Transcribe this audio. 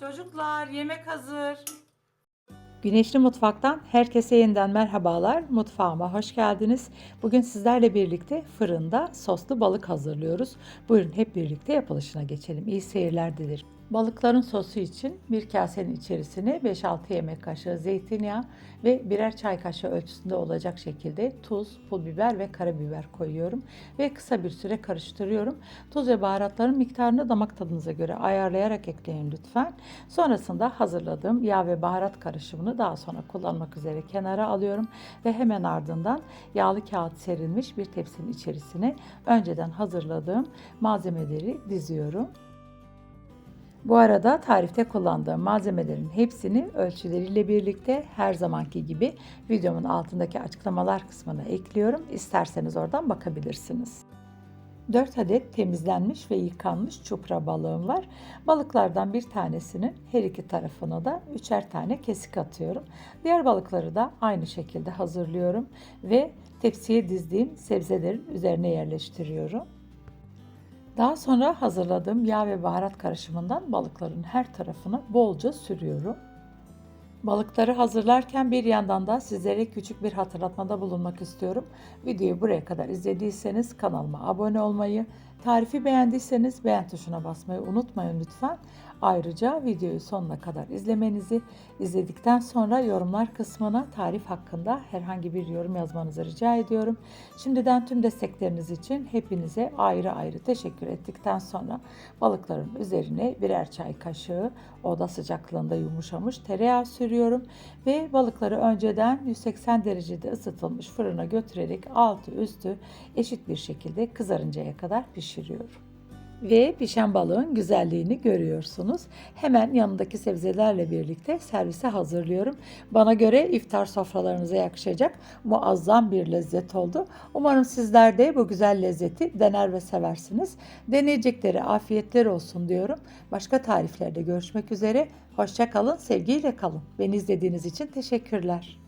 Çocuklar yemek hazır. Güneşli Mutfak'tan herkese yeniden merhabalar. Mutfağıma hoş geldiniz. Bugün sizlerle birlikte fırında soslu balık hazırlıyoruz. Buyurun hep birlikte yapılışına geçelim. İyi seyirler dilerim. Balıkların sosu için bir kasenin içerisine 5-6 yemek kaşığı zeytinyağı ve birer çay kaşığı ölçüsünde olacak şekilde tuz, pul biber ve karabiber koyuyorum ve kısa bir süre karıştırıyorum. Tuz ve baharatların miktarını damak tadınıza göre ayarlayarak ekleyin lütfen. Sonrasında hazırladığım yağ ve baharat karışımını daha sonra kullanmak üzere kenara alıyorum ve hemen ardından yağlı kağıt serilmiş bir tepsinin içerisine önceden hazırladığım malzemeleri diziyorum. Bu arada tarifte kullandığım malzemelerin hepsini ölçüleriyle birlikte her zamanki gibi videomun altındaki açıklamalar kısmına ekliyorum. İsterseniz oradan bakabilirsiniz. 4 adet temizlenmiş ve yıkanmış çupra balığım var. Balıklardan bir tanesinin her iki tarafına da üçer tane kesik atıyorum. Diğer balıkları da aynı şekilde hazırlıyorum ve tepsiye dizdiğim sebzelerin üzerine yerleştiriyorum. Daha sonra hazırladığım yağ ve baharat karışımından balıkların her tarafına bolca sürüyorum. Balıkları hazırlarken bir yandan da sizlere küçük bir hatırlatmada bulunmak istiyorum. Videoyu buraya kadar izlediyseniz kanalıma abone olmayı, tarifi beğendiyseniz beğen tuşuna basmayı unutmayın lütfen. Ayrıca videoyu sonuna kadar izlemenizi, izledikten sonra yorumlar kısmına tarif hakkında herhangi bir yorum yazmanızı rica ediyorum. Şimdiden tüm destekleriniz için hepinize ayrı ayrı teşekkür ettikten sonra balıkların üzerine birer çay kaşığı oda sıcaklığında yumuşamış tereyağı sürüyorum ve balıkları önceden 180 derecede ısıtılmış fırına götürerek altı üstü eşit bir şekilde kızarıncaya kadar pişiriyorum. Ve pişen balığın güzelliğini görüyorsunuz. Hemen yanındaki sebzelerle birlikte servise hazırlıyorum. Bana göre iftar sofralarınıza yakışacak muazzam bir lezzet oldu. Umarım sizler de bu güzel lezzeti dener ve seversiniz. Deneyecekleri afiyetler olsun diyorum. Başka tariflerde görüşmek üzere. Hoşça kalın, sevgiyle kalın. Beni izlediğiniz için teşekkürler.